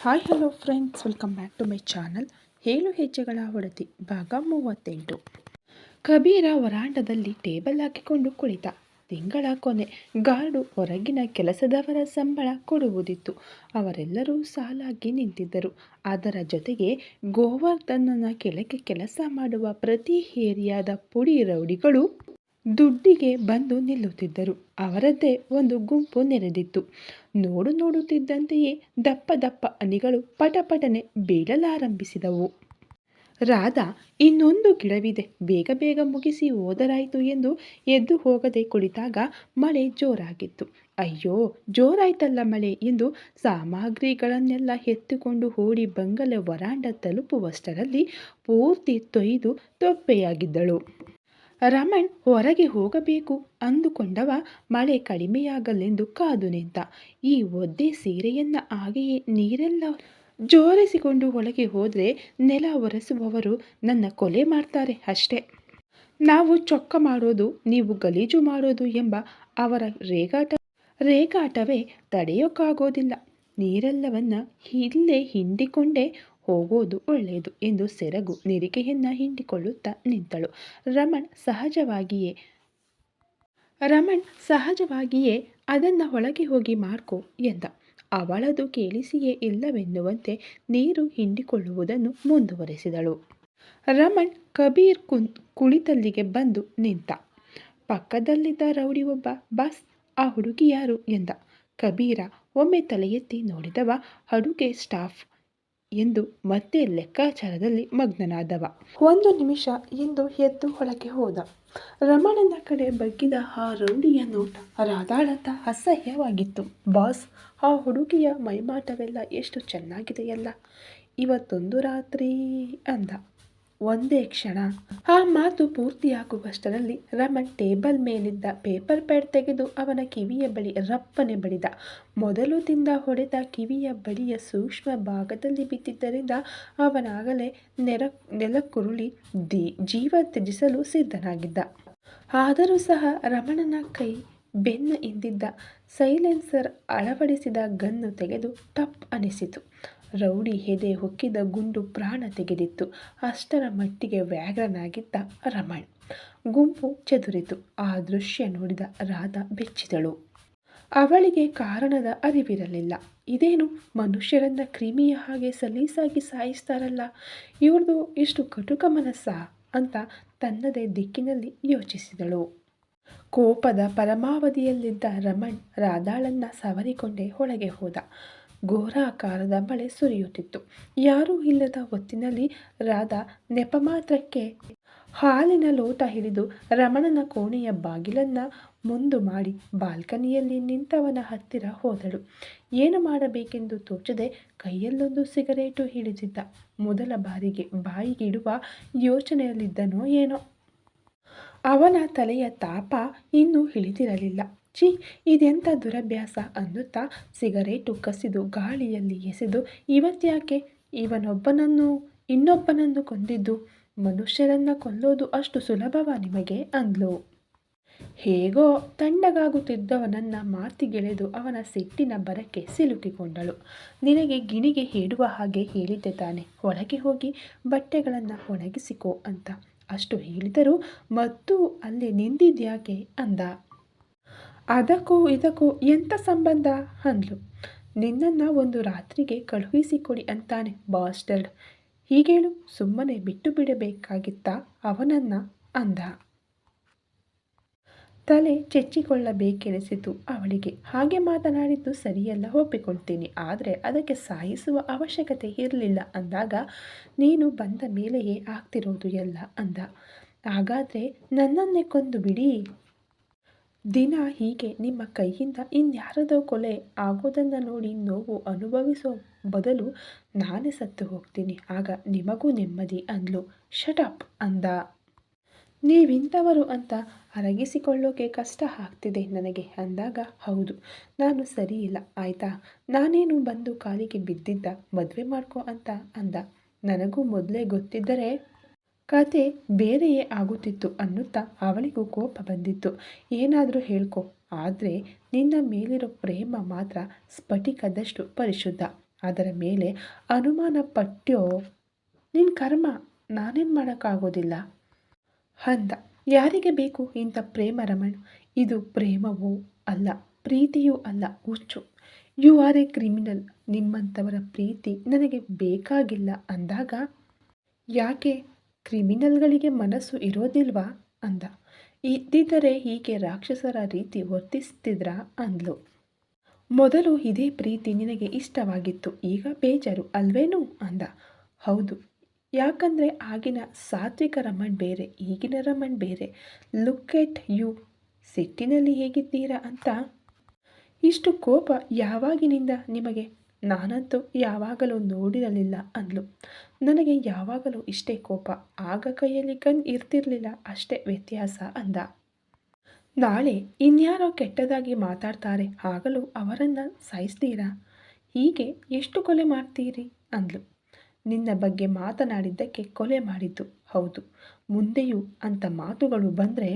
Hi, hello friends, welcome back to my channel. ಏಳು ಹೆಜ್ಜೆಗಳ ಹೊಡತಿ ಭಾಗ ಮೂವತ್ತೆಂಟು. ಕಬೀರ ವರಾಂಡದಲ್ಲಿ ಟೇಬಲ್ ಹಾಕಿಕೊಂಡು ಕುಳಿತ. ತಿಂಗಳ ಕೊನೆ, ಗಾರ್ಡು ಹೊರಗಿನ ಕೆಲಸದವರ ಸಂಬಳ ಕೊಡುವುದಿತ್ತು. ಅವರೆಲ್ಲರೂ ಸಾಲಾಗಿ ನಿಂತಿದ್ದರು. ಅದರ ಜೊತೆಗೆ ಗೋವರ್ಧನನ ಕೆಳಗೆ ಕೆಲಸ ಮಾಡುವ ಪ್ರತಿ ಏರಿಯಾದ ಪುಡಿ ರೌಡಿಗಳು ದುಡ್ಡಿಗೆ ಬಂದು ನಿಲ್ಲುತ್ತಿದ್ದರು. ಅವರದ್ದೇ ಒಂದು ಗುಂಪು ನೆರೆದಿತ್ತು. ನೋಡು ನೋಡುತ್ತಿದ್ದಂತೆಯೇ ದಪ್ಪ ದಪ್ಪ ಅನಿಗಳು ಪಟಪಟನೆ ಬೀಳಲಾರಂಭಿಸಿದವು. ರಾಧಾ, ಇನ್ನೊಂದು ಗಿಡವಿದೆ. ಬೇಗ ಬೇಗ ಮುಗಿಸಿ ಓದರಾಯಿತು ಎಂದು ಎದ್ದು ಹೋಗದೆ ಕುಳಿತಾಗ ಮಳೆ ಜೋರಾಗಿತ್ತು. ಅಯ್ಯೋ, ಜೋರಾಯ್ತಲ್ಲ ಮಳೆ ಎಂದು ಸಾಮಗ್ರಿಗಳನ್ನೆಲ್ಲ ಎತ್ತುಕೊಂಡು ಓಡಿ ಬಂಗಲೆ ವರಾಂಡ ತಲುಪುವಷ್ಟರಲ್ಲಿ ಪೂರ್ತಿ ತೊಯ್ದು ತೊಪ್ಪೆಯಾಗಿದ್ದಳು. ರಮಣ್ ಹೊರಗೆ ಹೋಗಬೇಕು ಅಂದುಕೊಂಡವ ಮಳೆ ಕಡಿಮೆಯಾಗಲೆಂದು ಕಾದು ನಿಂತ. ಈ ಒದ್ದೆ ಸೀರೆಯನ್ನ ಹಾಗೆಯೇ ನೀರೆಲ್ಲ ಜೋರಿಸಿಕೊಂಡು ಒಳಗೆ ಹೋದರೆ ನೆಲ ಒರೆಸುವವರು ನನ್ನ ಕೊಲೆ ಮಾಡ್ತಾರೆ ಅಷ್ಟೇ. ನಾವು ಚೊಕ್ಕ ಮಾಡೋದು, ನೀವು ಗಲೀಜು ಮಾಡೋದು ಎಂಬ ಅವರ ರೇಗಾಟ, ರೇಗಾಟವೇ ತಡೆಯೋಕ್ಕಾಗೋದಿಲ್ಲ. ನೀರೆಲ್ಲವನ್ನ ಇಲ್ಲೇ ಹಿಂಡಿಕೊಂಡೇ ಹೋಗೋದು ಒಳ್ಳೆಯದು ಎಂದು ಸೆರಗು ನಿರಿಕೆಯನ್ನ ಹಿಂಡಿಕೊಳ್ಳುತ್ತಾ ನಿಂತಳು. ರಮಣ್ ಸಹಜವಾಗಿಯೇ ರಮಣ್ ಸಹಜವಾಗಿಯೇ ಅದನ್ನು ಒಳಗೆ ಹೋಗಿ ಮಾಡ್ಕೊ ಎಂದ. ಅವಳದು ಕೇಳಿಸಿಯೇ ಇಲ್ಲವೆನ್ನುವಂತೆ ನೀರು ಹಿಂಡಿಕೊಳ್ಳುವುದನ್ನು ಮುಂದುವರೆಸಿದಳು. ರಮಣ್ ಕಬೀರ್ ಕುನ್ ಕುಳಿತಲ್ಲಿಗೆ ಬಂದು ನಿಂತ. ಪಕ್ಕದಲ್ಲಿದ್ದ ರೌಡಿ ಒಬ್ಬ, ಬಸ್, ಆ ಹುಡುಗಿ ಯಾರು? ಎಂದ. ಕಬೀರ, ಒಮ್ಮೆ ತಲೆ ಎತ್ತಿ ನೋಡಿದವ ಅಡುಗೆ ಸ್ಟಾಫ್. ಎಂದು ಮತ್ತೆ ಲೆಕ್ಕಾಚಾರದಲ್ಲಿ ಮಗ್ನನಾದವ. ಒಂದು ನಿಮಿಷ ಎಂದು ಎದ್ದು ಒಳಗೆ ಹೋದ. ರಮಣನ ಕಡೆ ಬಗ್ಗಿದ ಆ ರೌಡಿಯ ನೋಟ ರಾಧಾಳತ ಅಸಹ್ಯವಾಗಿತ್ತು. ಬಾಸ್, ಆ ಹುಡುಗಿಯ ಮೈಮಾಟವೆಲ್ಲ ಎಷ್ಟು ಚೆನ್ನಾಗಿದೆಯಲ್ಲ ಇವತ್ತೊಂದು ರಾತ್ರಿ ಅಂದ. ಒಂದೇ ಕ್ಷಣ. ಆ ಮಾತು ಪೂರ್ತಿಯಾಗುವಷ್ಟರಲ್ಲಿ ರಮಣ್ ಟೇಬಲ್ ಮೇಲಿದ್ದ ಪೇಪರ್ ಪ್ಯಾಡ್ ತೆಗೆದು ಅವನ ಕಿವಿಯ ಬಳಿ ರಪ್ಪನೆ ಬಡಿದ. ಮೊದಲು ತಿಂದ ಹೊಡೆದ ಕಿವಿಯ ಬಳಿಯ ಸೂಕ್ಷ್ಮ ಭಾಗದಲ್ಲಿ ಬಿದ್ದಿದ್ದರಿಂದ ಅವನಾಗಲೇ ನೆರ, ನೆಲಕ್ಕುರುಳಿ ದಿ, ಜೀವ ತ್ಯಜಿಸಲು ಸಿದ್ಧನಾಗಿದ್ದ. ಆದರೂ ಸಹ ರಮಣನ ಕೈ ಬೆನ್ನ ಹಿಂದಿದ್ದ ಸೈಲೆನ್ಸರ್ ಅಳವಡಿಸಿದ ಗನ್ನು ತೆಗೆದು ಟಪ್ ಅನಿಸಿತು. ರೌಡಿ ಎದೆ ಹೊಕ್ಕಿದ ಗುಂಡು ಪ್ರಾಣ ತೆಗೆದಿತ್ತು. ಅಷ್ಟರ ಮಟ್ಟಿಗೆ ವ್ಯಾಘ್ರನಾಗಿದ್ದ ರಮಣ್. ಗುಂಪು ಚದುರಿತು. ಆ ದೃಶ್ಯ ನೋಡಿದ ರಾಧ ಬೆಚ್ಚಿದಳು. ಅವಳಿಗೆ ಕಾರಣದ ಅರಿವಿರಲಿಲ್ಲ. ಇದೇನು ಮನುಷ್ಯರನ್ನ ಕ್ರಿಮಿಯ ಹಾಗೆ ಸಲೀಸಾಗಿ ಸಾಯಿಸ್ತಾರಲ್ಲ? ಇವ್ರದ್ದು ಇಷ್ಟು ಕಟುಕ ಮನಸ್ಸ? ಅಂತ ತನ್ನದೇ ದಿಕ್ಕಿನಲ್ಲಿ ಯೋಚಿಸಿದಳು. ಕೋಪದ ಪರಮಾವಧಿಯಲ್ಲಿದ್ದ ರಮಣ್ ರಾಧಾಳನ್ನ ಸವರಿಕೊಂಡೇ ಒಳಗೆ ಹೋದ. ಘೋರಾಕಾರದ ಮಳೆ ಸುರಿಯುತ್ತಿತ್ತು. ಯಾರೂ ಇಲ್ಲದ ಹೊತ್ತಿನಲ್ಲಿ ರಾಧಾ ನೆಪ ಮಾತ್ರಕ್ಕೆ ಹಾಲಿನ ಲೋಟ ಹಿಡಿದು ರಮಣನ ಕೋಣೆಯ ಬಾಗಿಲನ್ನ ಮುಂದು ಮಾಡಿ ಬಾಲ್ಕನಿಯಲ್ಲಿ ನಿಂತವನ ಹತ್ತಿರ ಹೋದಳು. ಏನು ಮಾಡಬೇಕೆಂದು ತೋಚದೆ ಕೈಯಲ್ಲೊಂದು ಸಿಗರೇಟು ಹಿಡಿದಿದ್ದ. ಮೊದಲ ಬಾರಿಗೆ ಬಾಯಿಗಿಡುವ ಯೋಚನೆಯಲ್ಲಿದ್ದನೋ ಏನೋ. ಅವನ ತಲೆಯ ತಾಪ ಇನ್ನೂ ಇಳಿದಿರಲಿಲ್ಲ ಛೀ, ಇದೆಂಥ ದುರಭ್ಯಾಸ ಅನ್ನುತ್ತಾ ಸಿಗರೇಟು ಕಸಿದು ಗಾಳಿಯಲ್ಲಿ ಎಸೆದು ಇವತ್ತ್ಯಾಕೆ ಇವನೊಬ್ಬನನ್ನು, ಇನ್ನೊಬ್ಬನನ್ನು ಕೊಂದಿದ್ದು ಮನುಷ್ಯರನ್ನು ಕೊಲ್ಲೋದು ಅಷ್ಟು ಸುಲಭವ ನಿಮಗೆ? ಅಂದ್ಲು. ಹೇಗೋ ತಣ್ಣಗಾಗುತ್ತಿದ್ದವನನ್ನ ಮಾತಿಗೆಳೆದು ಅವನ ಸಿಟ್ಟಿನ ಬರಕ್ಕೆ ಸಿಲುಕಿಕೊಂಡಳು. ನಿನಗೆ ಗಿಣಿಗೆ ಹೇಳುವ ಹಾಗೆ ಹೇಳಿದ್ದೆ ತಾನೆ. ಒಳಗೆ ಹೋಗಿ ಬಟ್ಟೆಗಳನ್ನು ಒಣಗಿಸಿಕೋ ಅಂತ. ಅಷ್ಟು ಹೇಳಿದರೂ ಮತ್ತು ಅಲ್ಲಿ ನಿಂದಿದ್ಯಾಕೆ ಅಂದ. ಅದಕ್ಕೂ ಇದಕ್ಕೂ ಎಂಥ ಸಂಬಂಧ? ಅಂದ್ಲು. ನಿನ್ನನ್ನು ಒಂದು ರಾತ್ರಿಗೆ ಕಳುಹಿಸಿಕೊಡಿ ಅಂತಾನೆ ಬಾಸ್ಟರ್ಡ್. ಹೀಗೇಳು ಸುಮ್ಮನೆ ಬಿಟ್ಟು ಬಿಡಬೇಕಾಗಿತ್ತ ಅವನನ್ನ? ಅಂದ. ತಲೆ ಚೆಚ್ಚಿಕೊಳ್ಳಬೇಕೆನಿಸಿತು ಅವಳಿಗೆ. ಹಾಗೆ ಮಾತನಾಡಿದ್ದು ಸರಿಯಲ್ಲ, ಒಪ್ಪಿಕೊಳ್ತೀನಿ. ಆದರೆ ಅದಕ್ಕೆ ಸಾಯಿಸುವ ಅವಶ್ಯಕತೆ ಇರಲಿಲ್ಲ ಅಂದಾಗ, ನೀನು ಬಂದ ಮೇಲೆಯೇ ಆಗ್ತಿರೋದು ಎಲ್ಲ, ಅಂದ. ಹಾಗಾದರೆ ನನ್ನನ್ನೇ ಕೊಂದು ಬಿಡಿ. ದಿನ ಹೀಗೆ ನಿಮ್ಮ ಕೈಯಿಂದ ಇನ್ಯಾರದೋ ಕೊಲೆ ಆಗೋದನ್ನು ನೋಡಿ ನೋವು ಅನುಭವಿಸೋ ಬದಲು ನಾನೇ ಸತ್ತು ಹೋಗ್ತೀನಿ. ಆಗ ನಿಮಗೂ ನೆಮ್ಮದಿ ಅಂದ್ಲು. ಶಟಪ್ ಅಂದ. ನೀವಿಂಥವರು ಅಂತ ಅರಗಿಸಿಕೊಳ್ಳೋಕೆ ಕಷ್ಟ ಆಗ್ತಿದೆ ನನಗೆ ಅಂದಾಗ, ಹೌದು, ನಾನು ಸರಿ ಇಲ್ಲ, ಆಯ್ತಾ? ನಾನೇನು ಬಂದು ಕಾಲಿಗೆ ಬಿದ್ದಿದ್ದ ಮದುವೆ ಮಾಡ್ಕೋ ಅಂತ ಅಂದ. ನನಗೂ ಮೊದಲೇ ಗೊತ್ತಿದ್ದರೆ ಕತೆ ಬೇರೆಯೇ ಆಗುತ್ತಿತ್ತು ಅನ್ನುತ್ತಾ ಅವಳಿಗೂ ಕೋಪ ಬಂದಿತ್ತು. ಏನಾದರೂ ಹೇಳ್ಕೊ. ಆದರೆ ನಿನ್ನ ಮೇಲಿರೋ ಪ್ರೇಮ ಮಾತ್ರ ಸ್ಫಟಿಕದಷ್ಟು ಪರಿಶುದ್ಧ. ಅದರ ಮೇಲೆ ಅನುಮಾನ ಪಟ್ಟ್ಯೋ ನಿನ್ನ ಕರ್ಮ ನಾನೇನು ಮಾಡೋಕ್ಕಾಗೋದಿಲ್ಲ? ಅಂದ. ಯಾರಿಗೆ ಬೇಕು ಇಂಥ ಪ್ರೇಮ ರಮಣ್? ಇದು ಪ್ರೇಮವೂ ಅಲ್ಲ, ಪ್ರೀತಿಯೂ ಅಲ್ಲ, ಹುಚ್ಚು. ಯು ಆರ್ ಎ ಕ್ರಿಮಿನಲ್, ನಿಮ್ಮಂಥವರ ಪ್ರೀತಿ ನನಗೆ ಬೇಕಾಗಿಲ್ಲ ಅಂದಾಗ ಯಾಕೆ? ಕ್ರಿಮಿನಲ್ಗಳಿಗೆ ಮನಸ್ಸು ಇರೋದಿಲ್ವಾ? ಅಂದ. ಇದ್ದಿದ್ದರೆ ಹೀಗೆ ರಾಕ್ಷಸರ ರೀತಿ ವರ್ತಿಸ್ತಿದ್ರಾ? ಅಂದ್ಲು. ಮೊದಲು ಇದೇ ಪ್ರೀತಿ ನಿನಗೆ ಇಷ್ಟವಾಗಿತ್ತು, ಈಗ ಬೇಜಾರು ಅಲ್ವೇನು? ಅಂದ. ಹೌದು. ಯಾಕಂದರೆ ಆಗಿನ ಸಾತ್ವಿಕ ರಮಣ್ ಬೇರೆ, ಈಗಿನ ರಮಣ್ ಬೇರೆ. Look at you. ಸಿಟ್ಟಿನಲ್ಲಿ ಹೇಗಿದ್ದೀರಾ ಅಂತ. ಇಷ್ಟು ಕೋಪ ಯಾವಾಗಿನಿಂದ ನಿಮಗೆ ನಾನಂತೂ ಯಾವಾಗಲೂ ನೋಡಿರಲಿಲ್ಲ ಅಂದ್ಲು. ನನಗೆ ಯಾವಾಗಲೂ ಇಷ್ಟೇ ಕೋಪ. ಆಗ ಕೈಯಲ್ಲಿ ಗನ್ ಇರ್ತಿರ್ಲಿಲ್ಲ ಅಷ್ಟೇ ವ್ಯತ್ಯಾಸ ಅಂದ. ನಾಳೆ ಇನ್ಯಾರೋ ಕೆಟ್ಟದಾಗಿ ಮಾತಾಡ್ತಾರೆ. ಆಗಲೂ ಅವರನ್ನು ಸಾಯಿಸ್ತೀರಾ ಹೀಗೆ ಎಷ್ಟು ಕೊಲೆ ಮಾಡ್ತೀರಿ? ಅಂದ್ಲು. ನಿನ್ನ ಬಗ್ಗೆ ಮಾತನಾಡಿದ್ದಕ್ಕೆ ಕೊಲೆ ಮಾಡಿದ್ದು. ಹೌದು. ಮುಂದೆಯೂ ಅಂಥ ಮಾತುಗಳು ಬಂದರೆ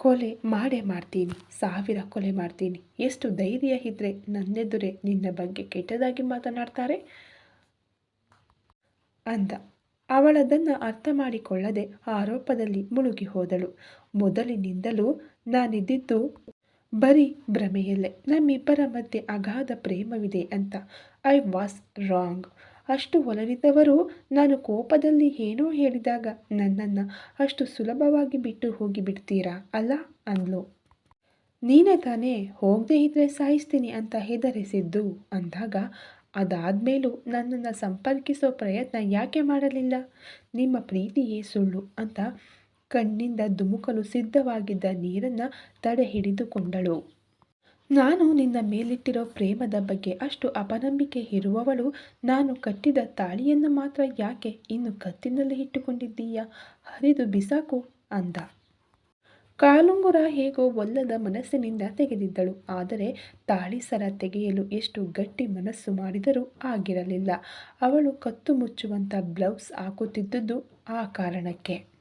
ಕೊಲೆ ಮಾಡೇ ಮಾಡ್ತೀನಿ, ಸಾವಿರ ಕೊಲೆ ಮಾಡ್ತೀನಿ. ಎಷ್ಟು ಧೈರ್ಯ ಇದ್ದರೆ ನನ್ನೆದುರೇ ನಿನ್ನ ಬಗ್ಗೆ ಕೆಟ್ಟದಾಗಿ ಮಾತನಾಡ್ತಾರೆ? ಅಂದ. ಅವಳದನ್ನು ಅರ್ಥ ಮಾಡಿಕೊಳ್ಳದೆ ಆರೋಪದಲ್ಲಿ ಮುಳುಗಿ ಹೋದಳು. ಮೊದಲಿನಿಂದಲೂ ನಾನಿದ್ದಿದ್ದು ಬರೀ ಭ್ರಮೆಯಲ್ಲೇ. ನಮ್ಮಿಬ್ಬರ ಮಧ್ಯೆ ಅಗಾಧ ಪ್ರೇಮವಿದೆ ಅಂತ. ಐ ವಾಸ್ ರಾಂಗ್ ಅಷ್ಟು ಒಲವಿದ್ದವರು ನಾನು ಕೋಪದಲ್ಲಿ ಏನೋ ಹೇಳಿದಾಗ ನನ್ನನ್ನು ಅಷ್ಟು ಸುಲಭವಾಗಿ ಬಿಟ್ಟು ಹೋಗಿ ಬಿಡ್ತೀರಾ ಅಲ್ಲ ಅಂದ್ಲು. ನೀನೇ ತಾನೇ ಹೋಗದೇ ಇದ್ರೆ ಸಾಯಿಸ್ತೀನಿ ಅಂತ ಹೆದರಿಸಿದ್ದು ಅಂದಾಗ ಅದಾದಮೇಲೂ ನನ್ನನ್ನು ಸಂಪರ್ಕಿಸೋ ಪ್ರಯತ್ನ ಯಾಕೆ ಮಾಡಲಿಲ್ಲ? ನಿಮ್ಮ ಪ್ರೀತಿಯೇ ಸುಳ್ಳು ಅಂತ ಕಣ್ಣಿಂದ ಧುಮುಕಲು ಸಿದ್ಧವಾಗಿದ್ದ ನೀರನ್ನು ತಡೆ ಹಿಡಿದುಕೊಂಡಳು. ನಾನು ನಿನ್ನ ಮೇಲಿಟ್ಟಿರೋ ಪ್ರೇಮದ ಬಗ್ಗೆ ಅಷ್ಟು ಅಪನಂಬಿಕೆ ಇರುವವಳು, ನಾನು ಕಟ್ಟಿದ ತಾಳಿಯನ್ನು ಮಾತ್ರ ಯಾಕೆ ಇನ್ನು ಕತ್ತಿನಲ್ಲಿ ಇಟ್ಟುಕೊಂಡಿದ್ದೀಯಾ? ಹರಿದು ಬಿಸಾಕು ಅಂದ. ಕಾಲುಂಗುರ ಹೇಗೋ ಒಲ್ಲದ ಮನಸ್ಸಿನಿಂದ ತೆಗೆದಿದ್ದಳು. ಆದರೆ ತಾಳಿ ಸರ ತೆಗೆಯಲು ಎಷ್ಟು ಗಟ್ಟಿ ಮನಸ್ಸು ಮಾಡಿದರೂ ಆಗಿರಲಿಲ್ಲ. ಅವಳು ಕತ್ತು ಮುಚ್ಚುವಂಥ ಬ್ಲೌಸ್ ಹಾಕುತ್ತಿದ್ದುದು ಆ ಕಾರಣಕ್ಕೆ.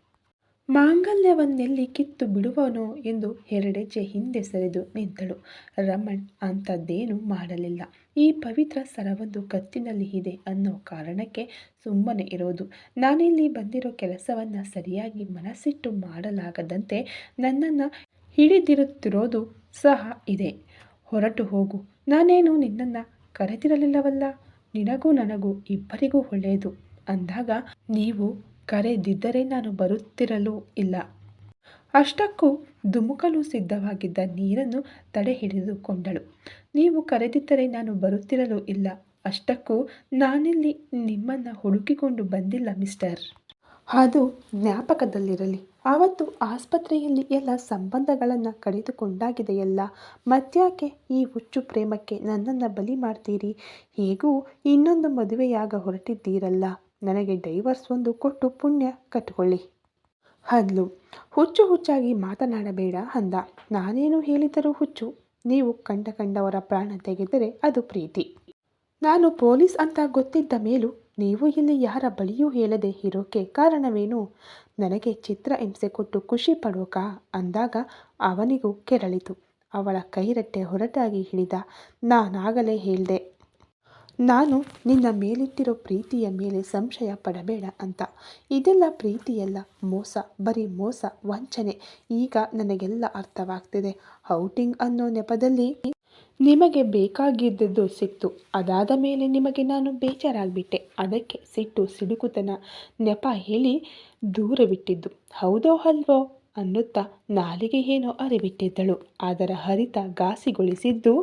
ಮಾಂಗಲ್ಯವನ್ನೆಲ್ಲಿ ಕಿತ್ತು ಬಿಡುವನೋ ಎಂದು ಹೆರಡೆಜ್ಜೆ ಹಿಂದೆ ಸರಿದು ನಿಂತಳು. ರಮಣ್ ಅಂಥದ್ದೇನೂ ಮಾಡಲಿಲ್ಲ. ಈ ಪವಿತ್ರ ಸರವೊಂದು ಕತ್ತಿನಲ್ಲಿ ಇದೆ ಅನ್ನೋ ಕಾರಣಕ್ಕೆ ಸುಮ್ಮನೆ ಇರೋದು. ನಾನಿಲ್ಲಿ ಬಂದಿರೋ ಕೆಲಸವನ್ನು ಸರಿಯಾಗಿ ಮನಸ್ಸಿಟ್ಟು ಮಾಡಲಾಗದಂತೆ ನನ್ನನ್ನು ಹಿಡಿದಿರುತ್ತಿರೋದು ಸಹ ಇದೆ. ಹೊರಟು ಹೋಗು. ನಾನೇನು ನಿನ್ನನ್ನು ಕರೆದಿರಲಿಲ್ಲವಲ್ಲ? ನಿನಗೂ ನನಗೂ ಇಬ್ಬರಿಗೂ ಒಳ್ಳೆಯದು. ಅಂದಾಗ, ನೀವು ಕರೆದಿದ್ದರೆ ನಾನು ಬರುತ್ತಿರಲೂ ಇಲ್ಲ. ಅಷ್ಟಕ್ಕೂ ಧುಮುಕಲು ಸಿದ್ಧವಾಗಿದ್ದ ನೀರನ್ನು ತಡೆ ಹಿಡಿದುಕೊಂಡಳು ನೀವು ಕರೆದಿದ್ದರೆ ನಾನು ಬರುತ್ತಿರಲೂ ಇಲ್ಲ. ಅಷ್ಟಕ್ಕೂ ನಾನಿಲ್ಲಿ ನಿಮ್ಮನ್ನು ಹುಡುಕಿಕೊಂಡು ಬಂದಿಲ್ಲ, ಮಿಸ್ಟರ್. ಅದು ಜ್ಞಾಪಕದಲ್ಲಿರಲಿ. ಆವತ್ತು ಆಸ್ಪತ್ರೆಯಲ್ಲಿ ಎಲ್ಲ ಸಂಬಂಧಗಳನ್ನು ಕಳೆದುಕೊಂಡಾಗಿದೆಯಲ್ಲ? ಮತ್ಯಾಕೆ ಈ ಹುಚ್ಚು ಪ್ರೇಮಕ್ಕೆ ನನ್ನನ್ನು ಬಲಿ ಮಾಡ್ತೀರಿ? ಹೇಗೂ ಇನ್ನೊಂದು ಮದುವೆಯಾಗ ಹೊರಟಿದ್ದೀರಲ್ಲ? ನನಗೆ ಡೈವರ್ಸ್ ಒಂದು ಕೊಟ್ಟು ಪುಣ್ಯ ಕಟ್ಟಿಕೊಳ್ಳಿ ಹದ್ಲು ಹುಚ್ಚು ಹುಚ್ಚಾಗಿ ಮಾತನಾಡಬೇಡ ಅಂದ. ನಾನೇನು ಹೇಳಿದರೂ ಹುಚ್ಚು. ನೀವು ಕಂಡ ಕಂಡವರ ಪ್ರಾಣ ತೆಗೆದರೆ ಅದು ಪ್ರೀತಿ. ನಾನು ಪೊಲೀಸ್ ಅಂತ ಗೊತ್ತಿದ್ದ ಮೇಲೂ ನೀವು ಇಲ್ಲಿ ಯಾರ ಬಳಿಯೂ ಹೇಳದೆ ಇರೋಕೆ ಕಾರಣವೇನು? ನನಗೆ ಚಿತ್ರ ಹಿಂಸೆ ಕೊಟ್ಟು ಖುಷಿ ಪಡೋಕ ಅಂದಾಗ ಅವನಿಗೂ ಕೆರಳಿತು. ಅವಳ ಕೈರಟ್ಟೆ ಹೊರಟಾಗಿ ಹಿಡಿದ. ನಾನಾಗಲೇ ಹೇಳ್ದೆ ನಾನು ನಿನ್ನ ಮೇಲಿಟ್ಟಿರೋ ಪ್ರೀತಿಯ ಮೇಲೆ ಸಂಶಯ ಪಡಬೇಡ ಅಂತ. ಇದೆಲ್ಲ ಪ್ರೀತಿಯಲ್ಲ, ಮೋಸ, ಬರೀ ಮೋಸ, ವಂಚನೆ. ಈಗ ನನಗೆಲ್ಲ ಅರ್ಥವಾಗ್ತಿದೆ. ಔಟಿಂಗ್ ಅನ್ನೋ ನೆಪದಲ್ಲಿ ನಿಮಗೆ ಬೇಕಾಗಿದ್ದದ್ದು ಸಿಕ್ತು ಅದಾದ ಮೇಲೆ ನಿಮಗೆ ನಾನು ಬೇಜಾರಾಗಿಬಿಟ್ಟೆ. ಅದಕ್ಕೆ ಸಿಟ್ಟು, ಸಿಡುಕುತನ, ನೆಪ ಹೇಳಿ ದೂರವಿಟ್ಟಿದ್ದು. ಹೌದೋ ಅಲ್ವೋ? ಅನ್ನುತ್ತಾ ನಾಲಿಗೆ ಏನೋ ಅರಿಬಿಟ್ಟಿದ್ದಳು ಅದರ ಹರಿತ ಘಾಸಿಗೊಳಿಸಿದ್ದು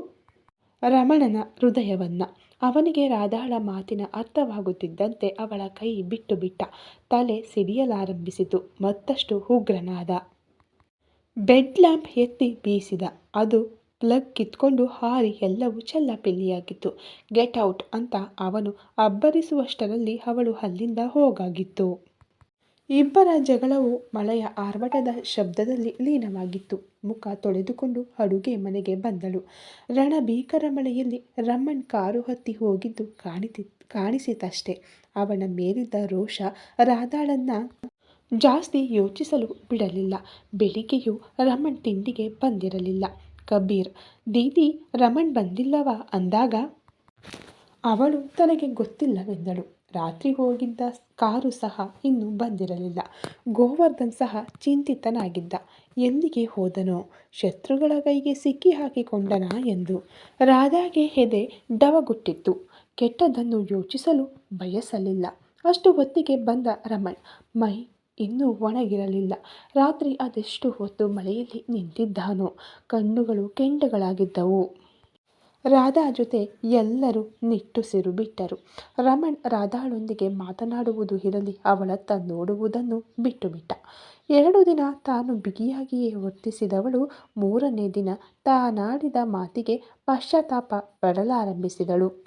ರಮಣನ ಹೃದಯವನ್ನ. ಅವನಿಗೆ ರಾಧಾಳ ಮಾತಿನ ಅರ್ಥವಾಗುತ್ತಿದ್ದಂತೆ ಅವಳ ಕೈ ಬಿಟ್ಟು ಬಿಟ್ಟ. ತಲೆ ಸಿಡಿಯಲಾರಂಭಿಸಿತು. ಮತ್ತಷ್ಟು ಉಗ್ರನಾದ. ಬೆಡ್ ಲ್ಯಾಂಪ್ ಎತ್ತಿ ಬೀಸಿದ. ಅದು ಪ್ಲಗ್ ಕಿತ್ಕೊಂಡು ಹಾರಿ ಎಲ್ಲವೂ ಚೆಲ್ಲಪಿಲ್ಲಿಯಾಗಿತ್ತು. ಗೆಟ್ ಔಟ್ ಅಂತ ಅವನು ಅಬ್ಬರಿಸುವಷ್ಟರಲ್ಲಿ ಅವಳು ಅಲ್ಲಿಂದ ಹೋಗಾಗಿತ್ತು. ಇಬ್ಬರ ಜಗಳವು ಮಳೆಯ ಆರ್ಭಟದ ಶಬ್ದದಲ್ಲಿ ಲೀನವಾಗಿತ್ತು. ಮುಖ ತೊಳೆದುಕೊಂಡು ಅಡುಗೆ ಮನೆಗೆ ಬಂದಳು. ರಣಭೀಕರ ಮಳೆಯಲ್ಲಿ ರಮ್ಮನ್ ಕಾರು ಹತ್ತಿ ಹೋಗಿದ್ದು ಕಾಣಿತಿ, ಕಾಣಿಸಿತಷ್ಟೇ. ಅವನ ಮೇಲಿದ್ದ ರೋಷ ರಾಧಾಳನ್ನ ಜಾಸ್ತಿ ಯೋಚಿಸಲು ಬಿಡಲಿಲ್ಲ. ಬೆಳಿಗ್ಗೆಯೂ ರಮಣ್ ತಿಂಡಿಗೆ ಬಂದಿರಲಿಲ್ಲ. ಕಬೀರ್, ದೀದಿ, ರಮಣ್ ಬಂದಿಲ್ಲವಾ? ಅಂದಾಗ, ಅವಳು ತನಗೆ ಗೊತ್ತಿಲ್ಲವೆಂದಳು. ರಾತ್ರಿ ಹೋಗಿದ್ದ ಕಾರು ಸಹ ಇನ್ನೂ ಬಂದಿರಲಿಲ್ಲ. ಗೋವರ್ಧನ್ ಸಹ ಚಿಂತಿತನಾಗಿದ್ದ. ಎಲ್ಲಿಗೆ ಹೋದನೋ? ಶತ್ರುಗಳ ಕೈಗೆ ಸಿಕ್ಕಿ ಹಾಕಿಕೊಂಡನಾ ಎಂದು. ರಾಧಾಗೆ ಎದೆ ಡವಗುಟ್ಟಿತ್ತು. ಕೆಟ್ಟದ್ದನ್ನು ಯೋಚಿಸಲು ಬಯಸಲಿಲ್ಲ. ಅಷ್ಟು ಹೊತ್ತಿಗೆ ಬಂದ ರಮಣ್ ಮೈ ಇನ್ನೂ ಒಣಗಿರಲಿಲ್ಲ. ರಾತ್ರಿ ಅದೆಷ್ಟು ಹೊತ್ತು ಮಳೆಯಲ್ಲಿ ನಿಂತಿದ್ದಾನೋ? ಕಣ್ಣುಗಳು ಕೆಂಡಗಳಾಗಿದ್ದವು. ರಾಧಾ ಜೊತೆ ಎಲ್ಲರೂ ನಿಟ್ಟುಸಿರು ಬಿಟ್ಟರು. ರಮಣ್ ರಾಧಾಳೊಂದಿಗೆ ಮಾತನಾಡುವುದು ಇರಲಿ ಅವಳತ್ತ ನೋಡುವುದನ್ನು ಬಿಟ್ಟು ಬಿಟ್ಟ. ಎರಡು ದಿನ ತಾನು ಬಿಗಿಯಾಗಿಯೇ ವರ್ತಿಸಿದವಳು. ಮೂರನೇ ದಿನ ತಾನಾಡಿದ ಮಾತಿಗೆ ಪಶ್ಚಾತ್ತಾಪ ಪಡಲಾರಂಭಿಸಿದಳು.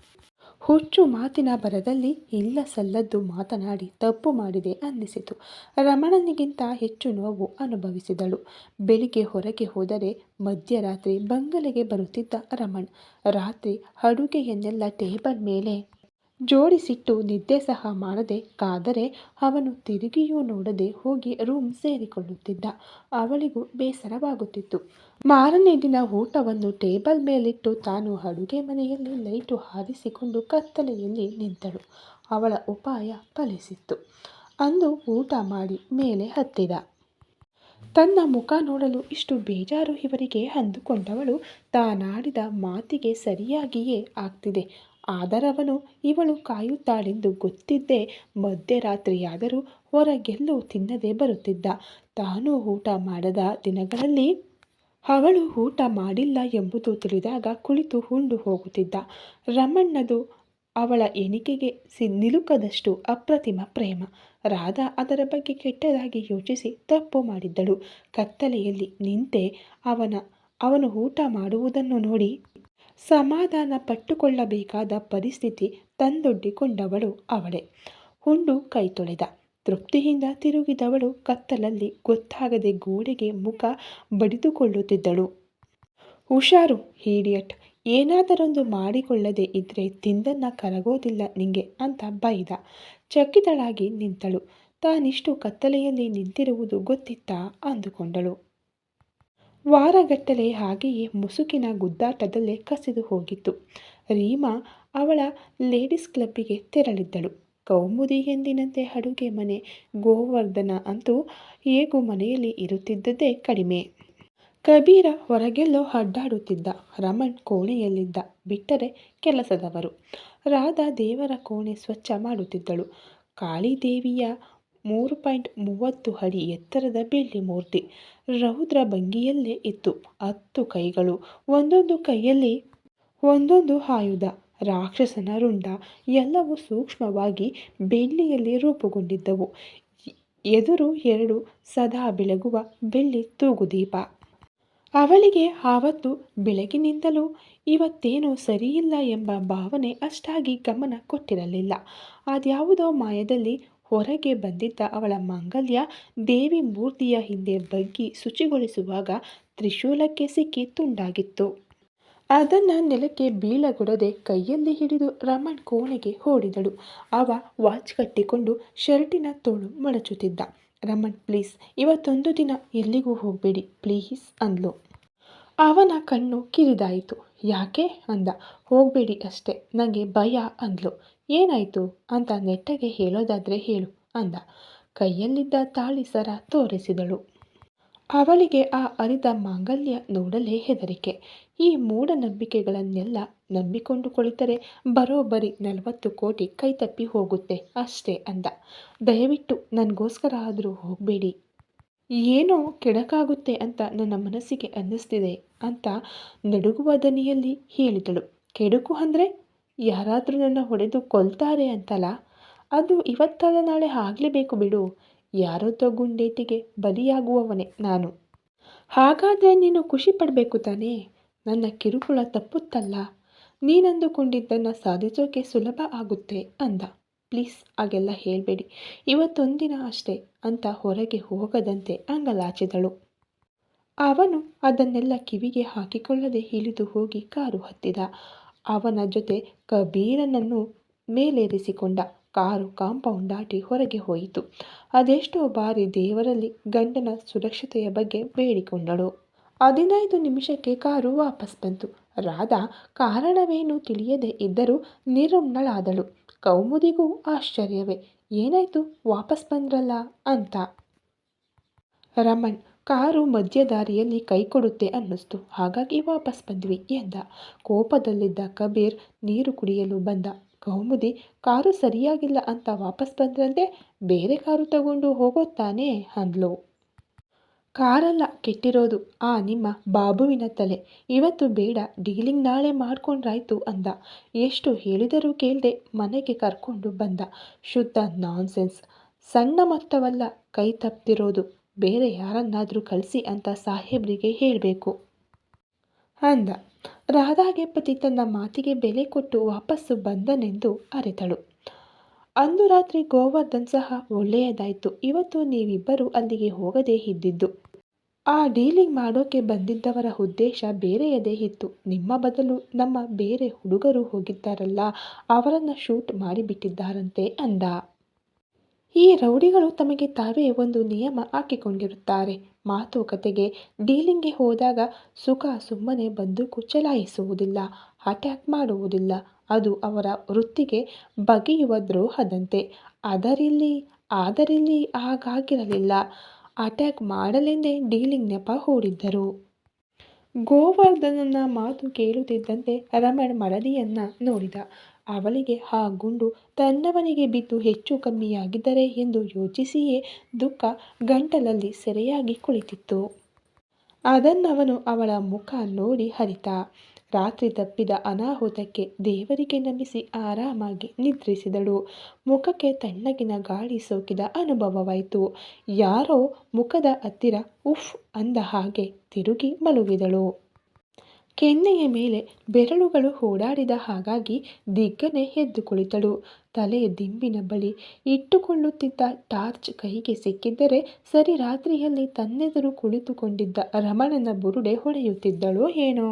ಹುಚ್ಚು ಮಾತಿನ ಬರದಲ್ಲಿ ಇಲ್ಲ ಸಲ್ಲದ್ದು ಮಾತನಾಡಿ ತಪ್ಪು ಮಾಡಿದೆ ಅನ್ನಿಸಿತು. ರಮಣನಿಗಿಂತ ಹೆಚ್ಚು ನೋವು ಅನುಭವಿಸಿದಳು. ಬೆಳಿಗ್ಗೆ ಹೊರಗೆ ಹೋದರೆ ಮಧ್ಯರಾತ್ರಿ ಬಂಗಲೆಗೆ ಬರುತ್ತಿದ್ದ ರಮಣ್, ರಾತ್ರಿ ಅಡುಗೆಯನ್ನೆಲ್ಲ ಟೇಬಲ್ ಮೇಲೆ ಜೋಡಿಸಿಟ್ಟು ನಿದ್ದೆ ಸಹ ಮಾಡದೆ ಕಾದರೆ ಅವನು ತಿರುಗಿಯೂ ನೋಡದೆ ಹೋಗಿ ರೂಮ್ ಸೇರಿಕೊಳ್ಳುತ್ತಿದ್ದ. ಅವಳಿಗೂ ಬೇಸರವಾಗುತ್ತಿತ್ತು. ಮಾರನೇ ದಿನ ಊಟವನ್ನು ಟೇಬಲ್ ಮೇಲಿಟ್ಟು ತಾನು ಅಡುಗೆ ಮನೆಯಲ್ಲಿ ಲೈಟು ಹಾರಿಸಿಕೊಂಡು ಕತ್ತಲೆಯಲ್ಲಿ ನಿಂತಳು. ಅವಳ ಉಪಾಯ ಫಲಿಸಿತ್ತು. ಅಂದು ಊಟ ಮಾಡಿ ಮೇಲೆ ಹತ್ತಿದ. ತನ್ನ ಮುಖ ನೋಡಲು ಇಷ್ಟು ಬೇಜಾರು ಇವರಿಗೆ ಅಂದುಕೊಂಡವಳು ತಾನಾಡಿದ ಮಾತಿಗೆ ಸರಿಯಾಗಿಯೇ ಆಗ್ತಿದೆ. ಆದರವನು ಇವಳು ಕಾಯುತ್ತಾಳೆಂದು ಗೊತ್ತಿದ್ದೇ ಮಧ್ಯರಾತ್ರಿಯಾದರೂ ಹೊರಗೆಲ್ಲೂ ತಿನ್ನದೆ ಬರುತ್ತಿದ್ದ. ತಾನು ಊಟ ಮಾಡದ ದಿನಗಳಲ್ಲಿ ಅವಳು ಊಟ ಮಾಡಿಲ್ಲ ಎಂಬುದು ತಿಳಿದಾಗ ಕುಳಿತು ಉಂಡು ಹೋಗುತ್ತಿದ್ದ. ರಮಣ್ಣದು ಅವಳ ಎಣಿಕೆಗೆ ಸಿ ನಿಲುಕದಷ್ಟು ಅಪ್ರತಿಮ ಪ್ರೇಮ. ರಾಧಾ ಅದರ ಬಗ್ಗೆ ಕೆಟ್ಟದಾಗಿ ಯೋಚಿಸಿ ತಪ್ಪು ಮಾಡಿದ್ದಳು. ಕತ್ತಲೆಯಲ್ಲಿ ನಿಂತೆ ಅವನ ಅವನು ಊಟ ಮಾಡುವುದನ್ನು ನೋಡಿ ಸಮಾಧಾನ ಪಟ್ಟುಕೊಳ್ಳಬೇಕಾದ ಪರಿಸ್ಥಿತಿ ತಂದೊಡ್ಡಿಕೊಂಡವಳು ಅವಳೇ. ಹುಂಡು ಕೈ ತೊಳೆದ ತೃಪ್ತಿಯಿಂದ ತಿರುಗಿದವಳು ಕತ್ತಲಲ್ಲಿ ಗೊತ್ತಾಗದೆ ಗೋಡೆಗೆ ಮುಖ ಬಡಿದುಕೊಳ್ಳುತ್ತಿದ್ದಳು. ಹುಷಾರು ಹೀಡಿಯಟ್ ಏನಾದರೊಂದು ಮಾಡಿಕೊಳ್ಳದೆ ಇದ್ರೆ ತಿಂದನ್ನ ಕರಗೋದಿಲ್ಲ ನಿಂಗೆ ಅಂತ ಬೈದ. ಚಕಿತಳಾಗಿ ನಿಂತಳು. ತಾನಿಷ್ಟು ಕತ್ತಲೆಯಲ್ಲಿ ನಿಂತಿರುವುದು ಗೊತ್ತಿತ್ತಾ ಅಂದುಕೊಂಡಳು. ವಾರಗಟ್ಟಲೆ ಹಾಗೆಯೇ ಮುಸುಕಿನ ಗುದ್ದಾಟದಲ್ಲೇ ಕಸಿದು ಹೋಗಿತ್ತು. ರೀಮಾ ಅವಳ ಲೇಡೀಸ್ ಕ್ಲಬ್ಬಿಗೆ ತೆರಳಿದ್ದಳು. ಕೌಮುದಿ ಎಂದಿನಂತೆ ಅಡುಗೆ ಮನೆ, ಗೋವರ್ಧನ ಅಂತೂ ಹೇಗೂ ಮನೆಯಲ್ಲಿ ಇರುತ್ತಿದ್ದದ್ದೇ ಕಡಿಮೆ. ಕಬೀರ ಹೊರಗೆಲ್ಲೋ ಅಡ್ಡಾಡುತ್ತಿದ್ದ, ರಮಣ್ ಕೋಣೆಯಲ್ಲಿದ್ದ, ಬಿಟ್ಟರೆ ಕೆಲಸದವರು. ರಾಧಾ ದೇವರ ಕೋಣೆ ಸ್ವಚ್ಛ ಮಾಡುತ್ತಿದ್ದಳು. ಕಾಳಿದೇವಿಯ ಮೂರು ಪಾಯಿಂಟ್ ಮೂವತ್ತು ಅಡಿ ಎತ್ತರದ ಬೆಳ್ಳಿ ಮೂರ್ತಿ. ರೌದ್ರ ಭಂಗಿಯಲ್ಲೇ ಇತ್ತು. ಹತ್ತು ಕೈಗಳು, ಒಂದೊಂದು ಕೈಯಲ್ಲಿ ಒಂದೊಂದು ಆಯುಧ. ರಾಕ್ಷಸನ ರುಂಡ ಎಲ್ಲವೂ ಸೂಕ್ಷ್ಮವಾಗಿ ಬೆಳ್ಳಿಯಲ್ಲಿ ರೂಪುಗೊಂಡಿದ್ದವು. ಎದುರು ಎರಡು ಸದಾ ಬೆಳಗುವ ಬೆಳ್ಳಿ ತೂಗುದೀಪ. ಅವಳಿಗೆ ಆವತ್ತು ಬೆಳಗಿನಿಂದಲೂ ಇವತ್ತೇನೋ ಸರಿಯಿಲ್ಲ ಎಂಬ ಭಾವನೆ ಅಷ್ಟಾಗಿ ಗಮನ ಕೊಟ್ಟಿರಲಿಲ್ಲ. ಅದ್ಯಾವುದೋ ಮಾಯದಲ್ಲಿ ಹೊರಗೆ ಬಂದಿದ್ದ ಅವಳ ಮಾಂಗಲ್ಯ ದೇವಿ ಮೂರ್ತಿಯ ಹಿಂದೆ ಬಗ್ಗಿ ಶುಚಿಗೊಳಿಸುವಾಗ ತ್ರಿಶೂಲಕ್ಕೆ ಸಿಕ್ಕಿ ತುಂಡಾಗಿತ್ತು. ಅದನ್ನು ನೆಲಕ್ಕೆ ಬೀಳಗೊಡದೆ ಕೈಯಲ್ಲಿ ಹಿಡಿದು ರಮಣ್ ಕೋಣೆಗೆ ಓಡಿದಳು. ಅವ ವಾಚ್ ಕಟ್ಟಿಕೊಂಡು ಶರ್ಟಿನ ತೋಳು ಮಡಚುತ್ತಿದ್ದ. ರಮಣ್ ಪ್ಲೀಸ್ ಇವತ್ತೊಂದು ದಿನ ಎಲ್ಲಿಗೂ ಹೋಗಬೇಡಿ ಪ್ಲೀಸ್ ಅಂದ್ಲು. ಅವನ ಕಣ್ಣು ಕಿರಿದಾಯಿತು. ಯಾಕೆ? ಅಂದ. ಹೋಗಬೇಡಿ ಅಷ್ಟೇ ನನಗೆ ಭಯ, ಅಂದ್ಲು. ಏನಾಯಿತು? ಅಂತ ನೆಟ್ಟಗೆ ಹೇಳೋದಾದರೆ ಹೇಳು ಅಂದ. ಕೈಯಲ್ಲಿದ್ದ ತಾಳಿ ಸರ ತೋರಿಸಿದಳು. ಅವಳಿಗೆ ಆ ಅರಿದ ಮಾಂಗಲ್ಯ ನೋಡಲೇ ಹೆದರಿಕೆ. ಈ ಮೂಢನಂಬಿಕೆಗಳನ್ನೆಲ್ಲ ನಂಬಿಕೊಂಡು ಕುಳಿತರೆ ಬರೋಬ್ಬರಿ ನಲವತ್ತು ಕೋಟಿ ಕೈತಪ್ಪಿ ಹೋಗುತ್ತೆ ಅಷ್ಟೇ ಅಂದ. ದಯವಿಟ್ಟು ನನಗೋಸ್ಕರ ಆದರೂ ಹೋಗಬೇಡಿ. ಏನೋ ಕೆಡಕಾಗುತ್ತೆ ಅಂತ ನನ್ನ ಮನಸ್ಸಿಗೆ ಅನ್ನಿಸ್ತಿದೆ ಅಂತ ನಡುಗುವ ದನಿಯಲ್ಲಿ ಹೇಳಿದಳು. ಕೆಡುಕು ಅಂದರೆ? ಯಾರಾದರೂ ನನ್ನ ಹೊಡೆದು ಕೊಲ್ತಾರೆ ಅಂತಲ್ಲ? ಅದು ಇವತ್ತಲ್ಲ ನಾಳೆ ಆಗಲೇಬೇಕು ಬಿಡು. ಯಾರೊದ್ದೋ ಗುಂಡೇಟಿಗೆ ಬಲಿಯಾಗುವವನೇ ನಾನು. ಹಾಗಾದರೆ ನೀನು ಖುಷಿ ಪಡಬೇಕು ತಾನೇ? ನನ್ನ ಕಿರುಕುಳ ತಪ್ಪುತ್ತಲ್ಲ. ನೀನಂದುಕೊಂಡಿದ್ದನ್ನು ಸಾಧಿಸೋಕೆ ಸುಲಭ ಆಗುತ್ತೆ ಅಂದ. ಪ್ಲೀಸ್ ಹಾಗೆಲ್ಲ ಹೇಳಬೇಡಿ. ಇವತ್ತೊಂದಿನ ಅಷ್ಟೇ ಅಂತ ಹೊರಗೆ ಹೋಗದಂತೆ ಅಂಗಲಾಚಿದಳು. ಅವನು ಅದನ್ನೆಲ್ಲ ಕಿವಿಗೆ ಹಾಕಿಕೊಳ್ಳದೆ ಇಳಿದು ಹೋಗಿ ಕಾರು ಹತ್ತಿದ. ಅವನ ಜೊತೆ ಕಬೀರನನ್ನು ಮೇಲೇರಿಸಿಕೊಂಡ ಕಾರು ಕಾಂಪೌಂಡ್ ದಾಟಿ ಹೊರಗೆ ಹೋಯಿತು. ಅದೆಷ್ಟೋ ಬಾರಿ ದೇವರಲ್ಲಿ ಗಂಡನ ಸುರಕ್ಷತೆಯ ಬಗ್ಗೆ ಬೇಡಿಕೊಂಡಳು. ಹದಿನೈದು ನಿಮಿಷಕ್ಕೆ ಕಾರು ವಾಪಸ್ ಬಂತು. ರಾಧಾ ಕಾರಣವೇನು ತಿಳಿಯದೆ ಇದ್ದರೂ ನಿರ್ಮುಗ್ನಳಾದಳು ಕೌಮುದಿಗೂ ಆಶ್ಚರ್ಯವೇ, ಏನಾಯ್ತು? ವಾಪಸ್ ಬಂದ್ರಲ್ಲ ಅಂತ. ರಮಣ್ ಕಾರು ಮಧ್ಯದಾರಿಯಲ್ಲಿ ಕೈ ಕೊಡುತ್ತೆ ಅನ್ನಿಸ್ತು. ಹಾಗಾಗಿ ವಾಪಸ್ ಬಂದ್ವಿ ಎಂದ. ಕೋಪದಲ್ಲಿದ್ದ ಕಬೀರ್ ನೀರು ಕುಡಿಯಲು ಬಂದ. ಕೌಮುದಿ ಕಾರು ಸರಿಯಾಗಿಲ್ಲ ಅಂತ ವಾಪಸ್ ಬಂದ್ರಂತೆ ಬೇರೆ ಕಾರು ತಗೊಂಡು ಹೋಗೋತಾನೆ ಅಂದ್ಲು. ಕಾರಲ್ಲ, ಕೆಟ್ಟಿರೋದು. ಆ, ನಿಮ್ಮ ಬಾಬುವಿನ ತಲೆ. ಇವತ್ತು ಬೇಡ, ಡೀಲಿಂಗ್ ನಾಳೆ ಮಾಡ್ಕೊಂಡ್ರಾಯ್ತು, ಅಂದ. ಎಷ್ಟು ಹೇಳಿದರೂ ಕೇಳದೆ ಮನೆಗೆ ಕರ್ಕೊಂಡು ಬಂದ. ಶುದ್ಧ ನಾನ್ಸೆನ್ಸ್. ಸಣ್ಣ ಮೊತ್ತವಲ್ಲ, ಕೈ ತಪ್ತಿರೋದು. ಬೇರೆ ಯಾರನ್ನಾದರೂ ಕಳಿಸಿ ಅಂತ ಸಾಹೇಬ್ರಿಗೆ ಹೇಳಬೇಕು. ಅಂದ. ರಾಧಾಗೆ ಪತಿ ತನ್ನ ಮಾತಿಗೆ ಬೆಲೆ ಕೊಟ್ಟು ವಾಪಸ್ಸು ಬಂದನೆಂದು ಅರಿತಳು. ಅಂದು ರಾತ್ರಿ ಗೋವರ್ಧನ್ ಸಹ ಒಳ್ಳೆಯದಾಯಿತು. ಇವತ್ತು ನೀವಿಬ್ಬರು ಅಲ್ಲಿಗೆ ಹೋಗದೇ ಇದ್ದಿದ್ದು. ಆ ಡೀಲಿಂಗ್ ಮಾಡೋಕೆ ಬಂದಿದ್ದವರ ಉದ್ದೇಶ ಬೇರೆಯದೇ ಇತ್ತು. ನಿಮ್ಮ ಬದಲು ನಮ್ಮ ಬೇರೆ ಹುಡುಗರು ಹೋಗಿದ್ದಾರಲ್ಲ, ಅವರನ್ನು ಶೂಟ್ ಮಾಡಿಬಿಟ್ಟಿದ್ದಾರಂತೆ ಅಂದ. ಈ ರೌಡಿಗಳು ತಮಗೆ ತಾವೇ ಒಂದು ನಿಯಮ ಹಾಕಿಕೊಂಡಿರುತ್ತಾರೆ. ಮಾತುಕತೆಗೆ ಡೀಲಿಂಗ್ಗೆ ಹೋದಾಗ ಸುಖ ಸುಮ್ಮನೆ ಬಂದೂಕು ಚಲಾಯಿಸುವುದಿಲ್ಲ ಅಟ್ಯಾಕ್ ಮಾಡುವುದಿಲ್ಲ. ಅದು ಅವರ ವೃತ್ತಿಗೆ ಬಗೆಯುವ ದ್ರೋಹದಂತೆ. ಅದರಿಲ್ಲಿ ಆದರಿಲ್ಲಿ ಹಾಗಾಗಿರಲಿಲ್ಲ. ಅಟ್ಯಾಕ್ ಮಾಡಲೆಂದೇ ಡೀಲಿಂಗ್ ನೆಪ ಹೂಡಿದ್ದರು. ಗೋವರ್ಧನನ ಮಾತು ಕೇಳುತ್ತಿದ್ದಂತೆ ರಮಣ್ ಮಡದಿಯನ್ನ ನೋಡಿದ. ಅವಳಿಗೆ ಆ ಗುಂಡು, ತನ್ನವನಿಗೆ ಬಿದ್ದು ಹೆಚ್ಚು ಕಮ್ಮಿಯಾಗಿದ್ದರೆ ಎಂದು ಯೋಚಿಸಿಯೇ ದುಃಖ ಗಂಟಲಲ್ಲಿ ಸೆರೆಯಾಗಿ ಕುಳಿತಿತ್ತು. ಅದನ್ನವನು ಅವಳ ಮುಖ ನೋಡಿ ಹರಿತ. ರಾತ್ರಿ ತಪ್ಪಿದ ಅನಾಹುತಕ್ಕೆ ದೇವರಿಗೆ ನಮಿಸಿ ಆರಾಮಾಗಿ ನಿದ್ರಿಸಿದಳು. ಮುಖಕ್ಕೆ ತಣ್ಣಗಿನ ಗಾಳಿ ಸೋಕಿದ ಅನುಭವವಾಯಿತು. ಯಾರೋ ಮುಖದ ಹತ್ತಿರ ಉಫ್ ಅಂದ ಹಾಗೆ ತಿರುಗಿ ಮಲಗಿದಳು. ಕೆನ್ನೆಯ ಮೇಲೆ ಬೆರಳುಗಳು ಓಡಾಡಿದ ಹಾಗಾಗಿ ದಿಗ್ಗನೆ ಎದ್ದು ಕುಳಿತಳು. ತಲೆಯ ದಿಂಬಿನ ಬಳಿ ಇಟ್ಟುಕೊಳ್ಳುತ್ತಿದ್ದ ಟಾರ್ಚ್ ಕೈಗೆ ಸಿಕ್ಕಿದ್ದರೆ ಸರಿ ರಾತ್ರಿಯಲ್ಲಿ ತನ್ನೆದುರು ಕುಳಿತುಕೊಂಡಿದ್ದ ರಮಣನ ಬುರುಡೆ ಹೊಡೆಯುತ್ತಿದ್ದಳೋ ಏನೋ.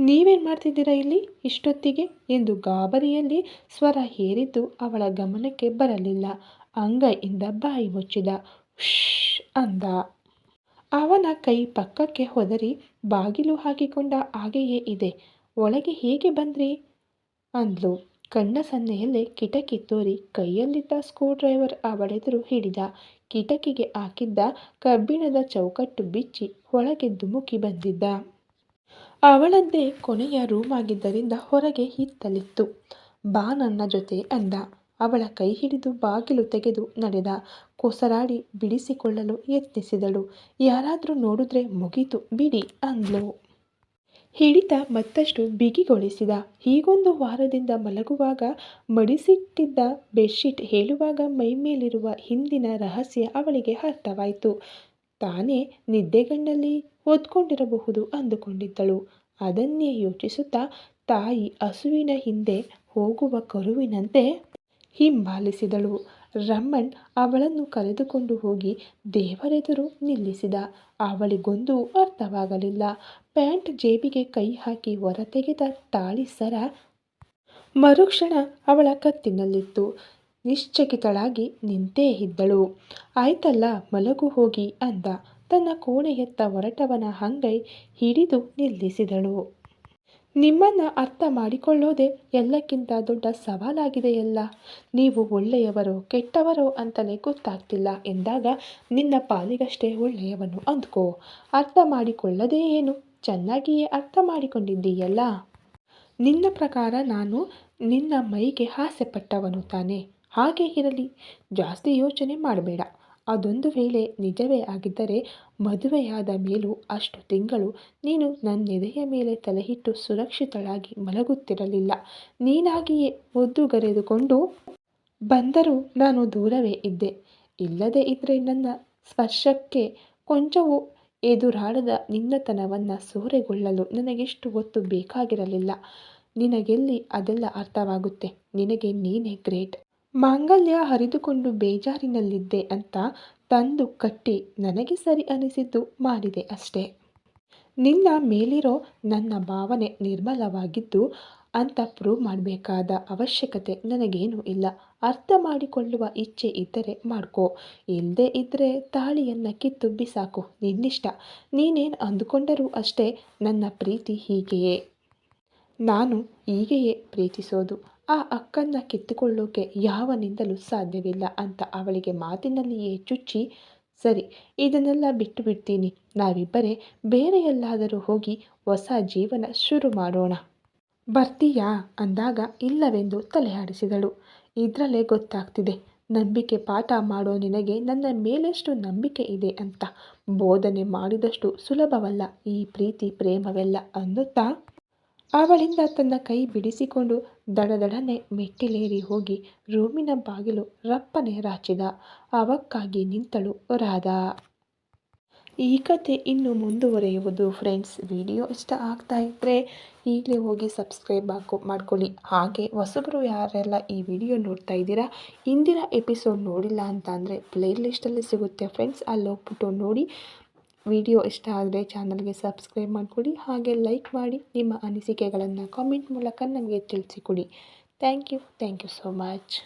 ನೀವೇನು ಮಾಡ್ತಿದ್ದೀರಾ ಇಲ್ಲಿ? ಇಷ್ಟೊತ್ತಿಗೆ? ಎಂದು ಗಾಬರಿಯಲ್ಲಿ ಸ್ವರ ಹೇರಿದ್ದು ಅವಳ ಗಮನಕ್ಕೆ ಬರಲಿಲ್ಲ. ಅಂಗೈಯಿಂದ ಬಾಯಿ ಮುಚ್ಚಿದ. ಶ್ ಅಂದ. ಅವನ ಕೈ ಪಕ್ಕಕ್ಕೆ ಹೊದರಿ ಬಾಗಿಲು ಹಾಕಿಕೊಂಡ ಹಾಗೆಯೇ ಇದೆ. ಒಳಗೆ ಹೇಗೆ ಬಂದ್ರಿ? ಅಂದ್ಲು. ಕಣ್ಣ ಸನ್ನೆಯಲ್ಲೇ ಕಿಟಕಿ ತೋರಿ ಕೈಯಲ್ಲಿದ್ದ ಸ್ಕ್ರೂ ಡ್ರೈವರ್ ಅವಳೆದುರು ಹಿಡಿದ. ಕಿಟಕಿಗೆ ಹಾಕಿದ್ದ ಕಬ್ಬಿಣದ ಚೌಕಟ್ಟು ಬಿಚ್ಚಿ ಒಳಗೆ ಧುಮುಕಿ ಬಂದಿದ್ದ. ಅವಳದ್ದೇ ಕೊನೆಯ ರೂಮ್ ಆಗಿದ್ದರಿಂದ ಹೊರಗೆ ಹಿತ್ತಲಿತ್ತು. ಬಾ ನನ್ನ ಜೊತೆ ಅಂದ. ಅವಳ ಕೈ ಹಿಡಿದು ಬಾಗಿಲು ತೆಗೆದು ನಡೆದ. ಕೊಸರಾಡಿ ಬಿಡಿಸಿಕೊಳ್ಳಲು ಯತ್ನಿಸಿದಳು. ಯಾರಾದರೂ ನೋಡಿದ್ರೆ ಮುಗೀತು ಬಿಡಿ ಅಂದ್ಲು. ಹಿಡಿತ ಮತ್ತಷ್ಟು ಬಿಗಿಗೊಳಿಸಿದ. ಹೀಗೊಂದು ವಾರದಿಂದ ಮಲಗುವಾಗ ಮಡಿಸಿಟ್ಟಿದ್ದ ಬೆಡ್ಶೀಟ್ ಹೇಳುವಾಗ ಮೈಮೇಲಿರುವ ಹಿಂದಿನ ರಹಸ್ಯ ಅವಳಿಗೆ ಅರ್ಥವಾಯಿತು. ತಾನೇ ನಿದ್ದೆಗಣ್ಣಲ್ಲಿ ಓದ್ಕೊಂಡಿರಬಹುದು ಅಂದುಕೊಂಡಿದ್ದಳು. ಅದನ್ನೇ ಯೋಚಿಸುತ್ತಾ ತಾಯಿ ಹಸುವಿನ ಹಿಂದೆ ಹೋಗುವ ಕರುವಿನಂತೆ ಹಿಂಬಾಲಿಸಿದಳು. ರಮಣ್ ಅವಳನ್ನು ಕರೆದುಕೊಂಡು ಹೋಗಿ ದೇವರೆದುರು ನಿಲ್ಲಿಸಿದ. ಅವಳಿಗೊಂದು ಅರ್ಥವಾಗಲಿಲ್ಲ. ಪ್ಯಾಂಟ್ ಜೇಬಿಗೆ ಕೈ ಹಾಕಿ ಹೊರತೆಗೆದ ತಾಳಿ ಸರ ಮರುಕ್ಷಣ ಅವಳ ಕತ್ತಿನಲ್ಲಿತ್ತು. ನಿಶ್ಚಕಿತಳಾಗಿ ನಿಂತೇ ಇದ್ದಳು. ಆಯ್ತಲ್ಲ ಮಲಗು ಹೋಗಿ ಅಂದ. ತನ್ನ ಕೋಣೆಯತ್ತ ಹೊರಟವನ ಹಂಗೈ ಹಿಡಿದು ನಿಲ್ಲಿಸಿದಳು. ನಿಮ್ಮನ್ನು ಅರ್ಥ ಮಾಡಿಕೊಳ್ಳೋದೆ ಎಲ್ಲಕ್ಕಿಂತ ದೊಡ್ಡ ಸವಾಲಾಗಿದೆಯಲ್ಲ ನೀವು ಒಳ್ಳೆಯವರೋ ಕೆಟ್ಟವರೋ ಅಂತಲೇ ಗೊತ್ತಾಗ್ತಿಲ್ಲ ಎಂದಾಗ ನಿನ್ನ ಪಾಲಿಗಷ್ಟೇ ಒಳ್ಳೆಯವನು ಅಂದ್ಕೋ. ಅರ್ಥ ಮಾಡಿಕೊಳ್ಳದೇ ಏನು? ಚೆನ್ನಾಗಿಯೇ ಅರ್ಥ ಮಾಡಿಕೊಂಡಿದ್ದೀಯಲ್ಲ? ನಿನ್ನ ಪ್ರಕಾರ ನಾನು ನಿನ್ನ ಮೈಗೆ ಆಸೆಪಟ್ಟವನು ತಾನೆ. ಹಾಗೆ ಇರಲಿ. ಜಾಸ್ತಿ ಯೋಚನೆ ಮಾಡಬೇಡ. ಅದೊಂದು ವೇಳೆ ನಿಜವೇ ಆಗಿದ್ದರೆ ಮದುವೆಯಾದ ಮೇಲೂ ಅಷ್ಟು ತಿಂಗಳು ನೀನು ನನ್ನೆದೆಯ ಮೇಲೆ ತಲೆಹಿಟ್ಟು ಸುರಕ್ಷಿತಳಾಗಿ ಮಲಗುತ್ತಿರಲಿಲ್ಲ. ನೀನಾಗಿಯೇ ಮುದ್ದುಗರೆದುಕೊಂಡು ಬಂದರೂ ನಾನು ದೂರವೇ ಇದ್ದೆ. ಇಲ್ಲದೇ ಇದ್ದರೆ ನನ್ನ ಸ್ಪರ್ಶಕ್ಕೆ ಕೊಂಚವೂ ಎದುರಾಡದ ನಿನ್ನತನವನ್ನು ಸೂರೆಗೊಳ್ಳಲು ನನಗೆಷ್ಟು ಹೊತ್ತು ಬೇಕಾಗಿರಲಿಲ್ಲ. ನಿನಗೆಲ್ಲಿ ಅದೆಲ್ಲ ಅರ್ಥವಾಗುತ್ತೆ? ನಿನಗೆ ನೀನೇ ಗ್ರೇಟ್. ಮಾಂಗಲ್ಯ ಹರಿದುಕೊಂಡು ಬೇಜಾರಿನಲ್ಲಿದ್ದೆ ಅಂತ ತಂದು ಕಟ್ಟಿ ನನಗೆ ಸರಿ ಅನಿಸಿದ್ದು ಮಾಡಿದೆ ಅಷ್ಟೇ. ನಿನ್ನ ಮೇಲಿರೋ ನನ್ನ ಭಾವನೆ ನಿರ್ಮಲವಾಗಿದ್ದು ಅಂತ ಪ್ರೂವ್ ಮಾಡಬೇಕಾದ ಅವಶ್ಯಕತೆ ನನಗೇನೂ ಇಲ್ಲ. ಅರ್ಥ ಮಾಡಿಕೊಳ್ಳುವ ಇಚ್ಛೆ ಇದ್ದರೆ ಮಾಡ್ಕೋ. ಇಲ್ಲದೆ ಇದ್ದರೆ ತಾಳಿಯನ್ನು ಕಿತ್ತು ಬಿಸಾಕು. ನಿನ್ನಿಷ್ಟ. ನೀನೇನು ಅಂದುಕೊಂಡರೂ ಅಷ್ಟೇ ನನ್ನ ಪ್ರೀತಿ ಹೀಗೆಯೇ. ನಾನು ಹೀಗೆಯೇ ಪ್ರೀತಿಸೋದು. ಆ ಅಕ್ಕನ್ನ ಕಿತ್ತುಕೊಳ್ಳೋಕೆ ಯಾವನಿಂದಲೂ ಸಾಧ್ಯವಿಲ್ಲ ಅಂತ ಅವಳಿಗೆ ಮಾತಿನಲ್ಲಿಯೇ ಚುಚ್ಚಿ, ಸರಿ, ಇದನ್ನೆಲ್ಲ ಬಿಟ್ಟು ಬಿಡ್ತೀನಿ. ನಾವಿಬ್ಬರೇ ಬೇರೆ ಎಲ್ಲಾದರೂ ಹೋಗಿ ಹೊಸ ಜೀವನ ಶುರು ಮಾಡೋಣ. ಬರ್ತೀಯಾ? ಅಂದಾಗ ಇಲ್ಲವೆಂದು ತಲೆಯಾಡಿಸಿದಳು ಇದರಲ್ಲೇ ಗೊತ್ತಾಗ್ತಿದೆ. ನಂಬಿಕೆ ಪಾಠ ಮಾಡೋ ನಿನಗೆ ನನ್ನ ಮೇಲೆಷ್ಟು ನಂಬಿಕೆ ಇದೆ ಅಂತ. ಬೋಧನೆ ಮಾಡಿದಷ್ಟು ಸುಲಭವಲ್ಲ ಈ ಪ್ರೀತಿ ಪ್ರೇಮವೆಲ್ಲ, ಅನ್ನುತ್ತಾ ಅವಳಿಂದ ತನ್ನ ಕೈ ಬಿಡಿಸಿಕೊಂಡು ದಡದಡನೆ ಮೆಟ್ಟಿಲೇರಿ ಹೋಗಿ ರೂಮಿನ ಬಾಗಿಲು ರಪ್ಪನೆ ರಾಚಿದ. ಅವಕ್ಕಾಗಿ ನಿಂತಳು ರಾಧ. ಈ ಕತೆ ಇನ್ನು ಮುಂದುವರೆಯುವುದು ಫ್ರೆಂಡ್ಸ್. ವಿಡಿಯೋ ಇಷ್ಟ ಆಗ್ತಾ ಇದ್ದರೆ ಈಗಲೇ ಹೋಗಿ ಸಬ್ಸ್ಕ್ರೈಬ್ ಹಾಕೋ, ಮಾಡ್ಕೊಳ್ಳಿ. ಹಾಗೆ ಹೊಸಬರು ಯಾರೆಲ್ಲ ಈ ವಿಡಿಯೋ ನೋಡ್ತಾ ಇದ್ದೀರಾ, ಇಂದಿನ ಎಪಿಸೋಡ್ ನೋಡಿಲ್ಲ ಅಂತ ಅಂದರೆ ಪ್ಲೇಲಿಸ್ಟಲ್ಲಿ ಸಿಗುತ್ತೆ ಫ್ರೆಂಡ್ಸ್. ಅಲ್ಲಿ ಹೋಗ್ಬಿಟ್ಟು ನೋಡಿ. ವಿಡಿಯೋ ಇಷ್ಟ ಆದರೆ ಚಾನಲ್ಗೆ ಸಬ್ಸ್ಕ್ರೈಬ್ ಮಾಡಿಕೊಡಿ ಹಾಗೆ ಲೈಕ್ ಮಾಡಿ ನಿಮ್ಮ ಅನಿಸಿಕೆಗಳನ್ನು ಕಾಮೆಂಟ್ ಮೂಲಕ ನಮಗೆ ತಿಳಿಸಿಕೊಡಿ. Thank you thank you so much